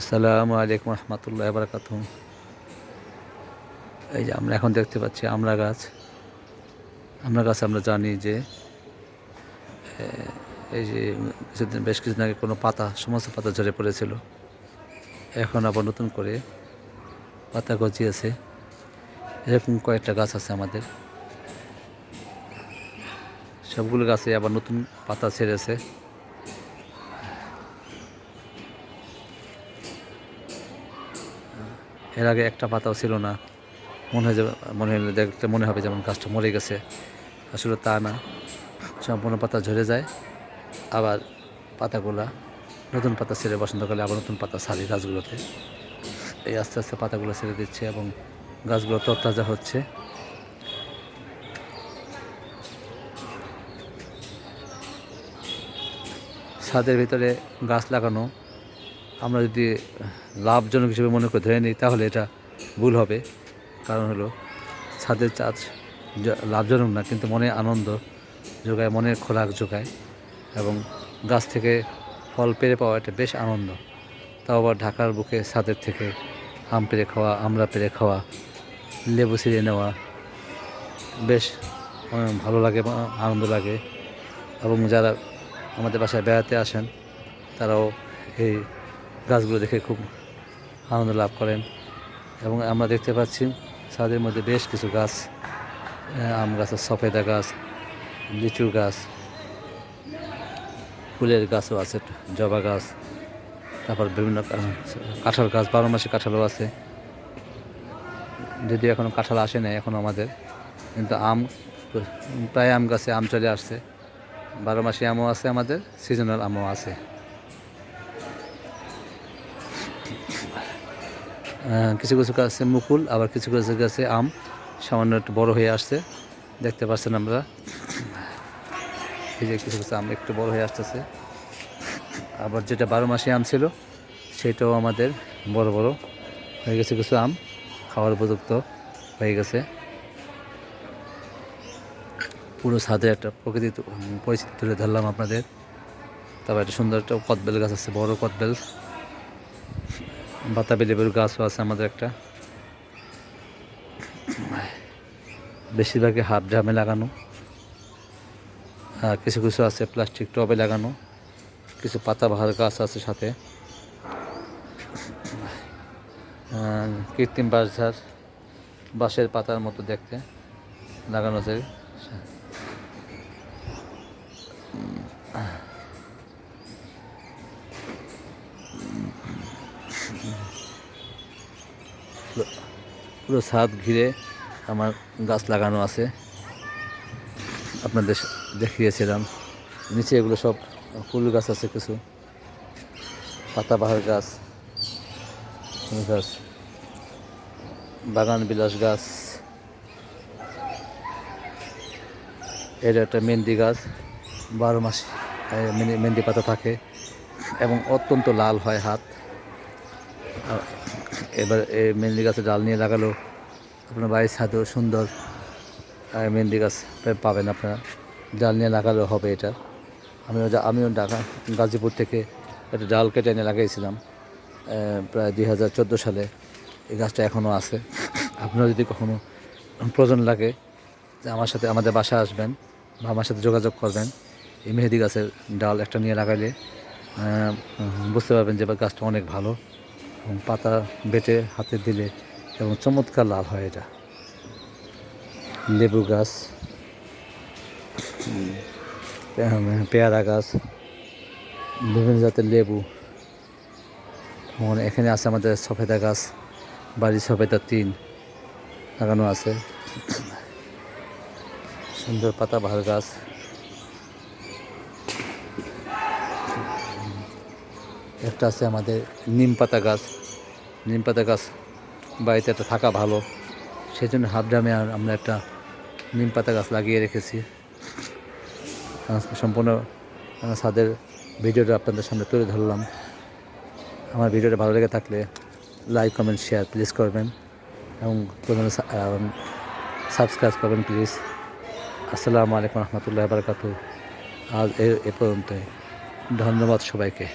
আসসালামু আলাইকুম রহমতুল্লাহ বারকাত এই যে আমরা এখন দেখতে পাচ্ছি আমড়া গাছ। আমড়া গাছ আমরা জানি যে এই যে কিছুদিন, বেশ কিছুদিন আগে কোনো পাতা, সমস্ত পাতা ঝরে পড়েছিল। এখন আবার নতুন করে পাতা গজিয়েছে। এরকম কয়েকটা গাছ আছে আমাদের। সবগুলো গাছে আবার নতুন পাতা ছেড়েছে। এর আগে একটা পাতাও ছিল না। মনে হয় মনে হলে দেখতে মনে হবে যেমন গাছটা মরে গেছে। আসলে তা না। সম্পূর্ণ পাতা ঝরে যায়। আবার পাতাগুলা নতুন পাতা ছেড়ে বসন্তকালে আবার নতুন পাতা ছাড়ি গাছগুলোতে। এই আস্তে আস্তে পাতাগুলো ছেড়ে দিচ্ছে এবং গাছগুলো তরতাজা হচ্ছে। ছাদের ভিতরে গাছ লাগানো আমরা যদি লাভজনক হিসেবে মনে করে ধরে নিই, তাহলে এটা ভুল হবে। কারণ হলো, ছাদের চাষ লাভজনক না, কিন্তু মনে আনন্দ যোগায় মনের খোরাক যোগায় এবং গাছ থেকে ফল পেরে পাওয়া এটা বেশ আনন্দ। তাও আবার ঢাকার বুকে ছাদের থেকে আম পেরে খাওয়া আমরা পেরে খাওয়া, লেবু ছিঁড়ে নেওয়া বেশ ভালো লাগে আনন্দ লাগে। এবং যারা আমাদের বাসায় বেড়াতে আসেন, তারাও এই গাছগুলো দেখে খুব আনন্দ লাভ করেন। এবং আমরা দেখতে পাচ্ছি, ছাদের মধ্যে বেশ কিছু গাছ আম গাছ, সফেদা গাছ লিচু গাছ, ফুলের গাছও আছে, জবা গাছ, তারপর বিভিন্ন কাঁঠাল গাছ, বারো মাসে কাঁঠালও আছে। যদিও এখনও কাঁঠাল আসে নাই, এখন আমাদের, কিন্তু আম, প্রায় আম গাছে আম চলে আসছে। বারো মাসে আমও আছে আমাদের, সিজনাল আমও আছে। কিছু কিছু গাছে মুকুল আবার কিছু কিছু গাছে আম সামান্য একটু বড় হয়ে আসছে। দেখতে পাচ্ছেন আমরা। এই যে কিছু কিছু আম একটু বড় হয়ে আসতেছে। আবার যেটা বারো মাসে আম ছিল সেটাও আমাদের বড় বড় হয়ে গেছে কিছু আম। খাওয়ার উপযুক্ত হয়ে গেছে। পুরো ছাদে একটা প্রকৃতি তু- উম, পরিস্থিতি তুলে ধরলাম আপনাদের। তারপর একটা সুন্দর একটা কদবেল গাছ আছে বড় কদবেল। বাতাবি লেবুর গাছও আছে আমাদের একটা। বেশিরভাগই হাফ ড্রামে লাগানো। কিছু কিছু আছে প্লাস্টিক টবে লাগানো। কিছু পাতাবাহার গাছ আছে সাথে। কৃত্রিম বাঁশঝাড়, বাঁশের পাতার মতো দেখতে লাগানো আছে পুরো ছাদ ঘিরে আমার গাছ লাগানো আছে। আপনাদের দেখিয়েছিলাম। নিচে এগুলো সব ফুল গাছ আছে কিছু। পাতাবাহার গাছ গাছ, বাগান বিলাস গাছ। এটা একটা মেহেন্দি গাছ। বারো মাস মেহেন্দি- পাতা থাকে এবং অত্যন্ত লাল হয় হাত। এবার এই মেহেন্দি গাছের ডাল নিয়ে লাগালো। আপনার বাড়ির ছাদেও সুন্দর। মেহেন্দি গাছ পাবেন আপনারা। ডাল নিয়ে লাগালেও হবে এটা। আমিও আমিও ঢাকা, গাজীপুর থেকে একটা ডাল কেটে এনে লাগিয়েছিলাম প্রায় দুই হাজার চোদ্দ সালে। এই গাছটা এখনও আছে। আপনারা যদি কখনো প্রয়োজন লাগে, যে আমার সাথে, আমাদের বাসায় আসবেন বা আমার সাথে যোগাযোগ করবেন, এই মেহেদি গাছের ডাল একটা নিয়ে লাগাইলে বুঝতে পারবেন যে গাছটা অনেক ভালো। এবং পাতা বেটে হাতে দিলে এবং চমৎকার লাল হয় এটা। লেবু গাছ পেয়ারা গাছ, বিভিন্ন জাতের লেবু। এখানে আছে আমাদের সফেদা গাছ, বাড়ির সফেদা তিন লাগানো আছে। সুন্দর পাতা বাহার গাছ। একটা আছে আমাদের নিম পাতা গাছ। নিম পাতা গাছ বাড়িতে একটা থাকা ভালো। সেই জন্য হাফ ড্রামে আর আমরা একটা নিম পাতা গাছ লাগিয়ে রেখেছি। সম্পূর্ণ ছাদের ভিডিওটা আপনাদের সামনে তুলে ধরলাম। আমার ভিডিওটা ভালো লেগে থাকলে লাইক, কমেন্ট, শেয়ার প্লিজ করবেন এবং সাবস্ক্রাইব করবেন প্লিজ। আসসালামু আলাইকুম রহমতুল্লাহ বারকাতু আজ এ পর্যন্তই। ধন্যবাদ সবাইকে।